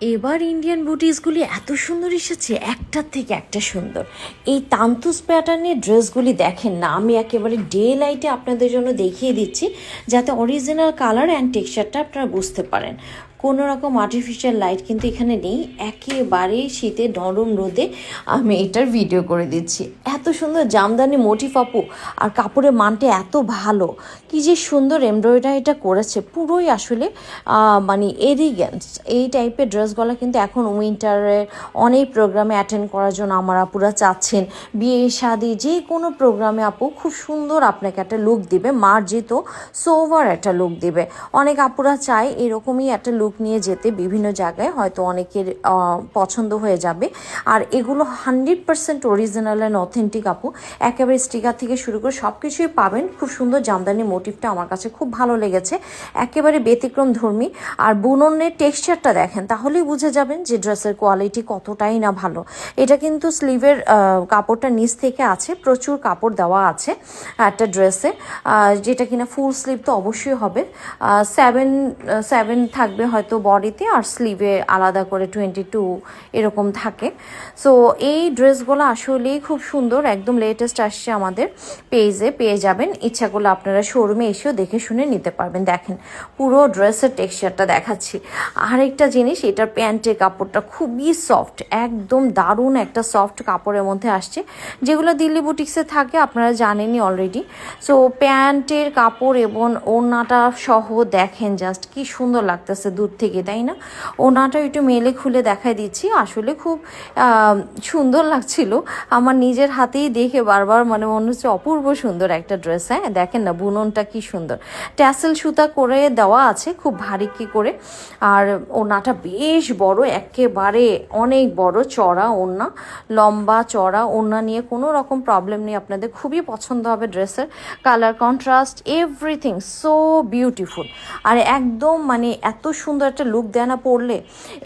এবার ইন্ডিয়ান বুটিসগুলি এত সুন্দর এসেছে একটার থেকে একটা সুন্দর। এই তান্তুস প্যাটার্নের ড্রেসগুলি দেখেন না, আমি একেবারে ডে লাইটে আপনাদের জন্য দেখিয়ে দিচ্ছি, যাতে অরিজিনাল কালার অ্যান্ড টেক্সচারটা আপনারা বুঝতে পারেন। কোনো রকম আর্টিফিশিয়াল লাইট কিন্তু এখানে নেই। একেবারে শীতে নরম রোদে আমি এটার ভিডিও করে দিচ্ছি। এত সুন্দর জামদানি মোটিফ আপু, আর কাপড়ের মানটা এত ভালো। কি যে সুন্দর এমব্রয়ডারিটা করেছে। পুরোই আসলে মানে এরিগেন্স এই টাইপের ড্রেসগুলো কিন্তু এখন উইন্টারের অনেক প্রোগ্রামে অ্যাটেন্ড করার জন্য আমার আপুরা চাচ্ছেন। বিয়ে, শাদি যে কোনো প্রোগ্রামে আপু খুব সুন্দর আপনাকে একটা লুক দিবে। মার্জিত সোভার একটা লুক দিবে। অনেক আপুরা চায় এরকমই একটা লুক নিয়ে যেতে বিভিন্ন জায়গায় হয়তো অনেকের পছন্দ হয়ে যাবে। আর এগুলো hundred percent original and authentic আপু। একেবারে স্টিকার থেকে শুরু করে সব কিছুই পাবেন। খুব সুন্দর জামদানি মোটিভটা আমার কাছে খুব ভালো লেগেছে। একেবারে ব্যতিক্রম ধর্মী। আর বুননের টেক্সচারটা দেখেন, তাহলেই বুঝে যাবেন যে ড্রেসের কোয়ালিটি কতটাই না ভালো। এটা কিন্তু স্লিভের কাপড়টা নিচ থেকে আছে, প্রচুর কাপড় দেওয়া আছে একটা ড্রেসে যেটা কিনা ফুল স্লিভ তো অবশ্যই হবে। সেভেন সেভেন থাকবে হয়তো বডিতে আর স্লিভে আলাদা করে টোয়েন্টি টু এরকম থাকে। সো এই ড্রেসগুলো আসলেই খুব সুন্দর, একদম লেটেস্ট আসছে আমাদের পেজে পেয়ে যাবেন। ইচ্ছা করলে আপনারা শোরুমে এসেও দেখে শুনে নিতে পারবেন। দেখেন, পুরো ড্রেসের টেক্সচারটা দেখাচ্ছি। আরেকটা জিনিস, এটার প্যান্টের কাপড়টা খুবই সফট একদম দারুণ একটা সফট কাপড়ের মধ্যে আসছে। যেগুলো দিল্লি বুটিক্সে থাকে, আপনারা জানেনই অলরেডি সো প্যান্টের কাপড় এবং ওড়নাটা সহ দেখেন জাস্ট কি সুন্দর লাগতেছে দূর থেকে, তাই না? ওড়নাটা একটু মেলে খুলে দেখাই দিচ্ছি। আসলে খুব সুন্দর লাগছিল। আমার নিজের হাতেই দেখে বারবার মানে মনে হচ্ছে অপূর্ব সুন্দর একটা ড্রেস হ্যাঁ? দেখেন না, বুননটা কি সুন্দর। ট্যাসেল সুতা করে দেওয়া আছে, খুব ভারী কি করে। আর ওড়নাটা বেশ বড়, একেবারে অনেক বড় চড়া ওড়না, লম্বা চড়া ওড়না নিয়ে কোনো রকম প্রবলেম নেই। আপনাদের খুবই পছন্দ হবে ড্রেসের। Colour contrast everything so beautiful আর একদম মানে এত সুন্দর একটা লুক দেয় না পরলে,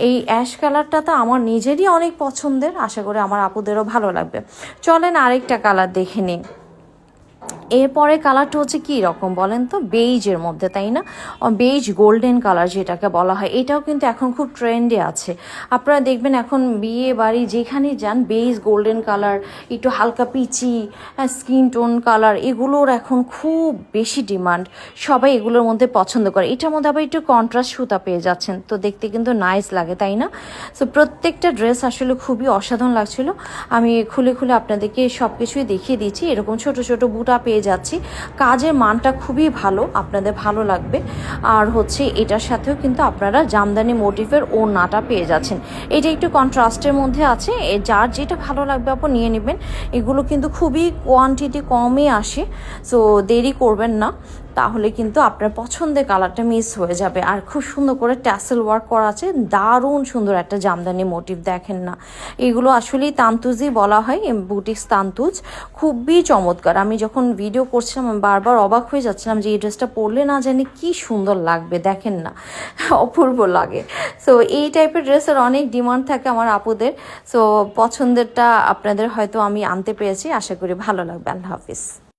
এই অ্যাশ কালারটা তো আমার নিজেরই অনেক পছন্দের। আশা করি আমার আপুদেরও ভালো লাগবে। চলেন আরেকটা কালার দেখে নিই। এরপরে কালারটা হচ্ছে কি রকম বলেন তো? বেইজের মধ্যে, তাই না? বেইজ গোল্ডেন কালার যেটাকে বলা হয়, এটাও কিন্তু এখন খুব ট্রেন্ডে আছে। আপনারা দেখবেন এখন বিয়ে বাড়ি যেখানে যান, বেইজ গোল্ডেন কালার, একটু হালকা পিচি স্কিন টোন কালার, এগুলোর এখন খুব বেশি ডিমান্ড। সবাই এগুলোর মধ্যে পছন্দ করে। এটার মধ্যে আবার একটু কন্ট্রাস্ট সুতা পেয়ে যাচ্ছেন, তো দেখতে কিন্তু নাইস লাগে, তাই না? সো প্রত্যেকটা ড্রেস আসলে খুবই অসাধারণ লাগছিল। আমি খুলে খুলে আপনাদেরকে সব কিছুই দেখিয়ে দিচ্ছি। এরকম ছোট ছোট বুটা পেয়ে যাচ্ছি। কাজের মানটা খুবই ভালো, আপনাদের ভালো লাগবে। আর হচ্ছে এটার সাথেও কিন্তু আপনারা জামদানি মোটিভের নাটা পেয়ে যাচ্ছেন। এটা একটু কন্ট্রাস্টের মধ্যে আছে। যার যেটা ভালো লাগবে আপনি নিয়ে নেবেন। এগুলো কিন্তু খুবই কোয়ান্টিটি কমই আসে সো দেরি করবেন না। তাহলে কিন্তু আপনার পছন্দের কালারটা মিস হয়ে যাবে। আর খুব সুন্দর করে ট্যাসেল ওয়ার্ক করা আছে। দারুণ সুন্দর একটা জামদানি মোটিভ দেখেন না। এগুলো আসলেই তান্তুজই বলা হয় বুটিক্স তান্তুজ। খুবই চমৎকার। আমি যখন ভিডিও করছিলাম, আমি বারবার অবাক হয়ে যাচ্ছিলাম যে এই ড্রেসটা পরলে না জানি কি সুন্দর লাগবে, দেখেন না। অপূর্ব লাগে। সো এই টাইপের ড্রেসের অনেক ডিমান্ড থাকে আমার আপুদের। সো পছন্দেরটা আপনাদের হয়তো আমি আনতে পেরেছি। আশা করি ভালো লাগবে। আল্লাহ হাফিজ।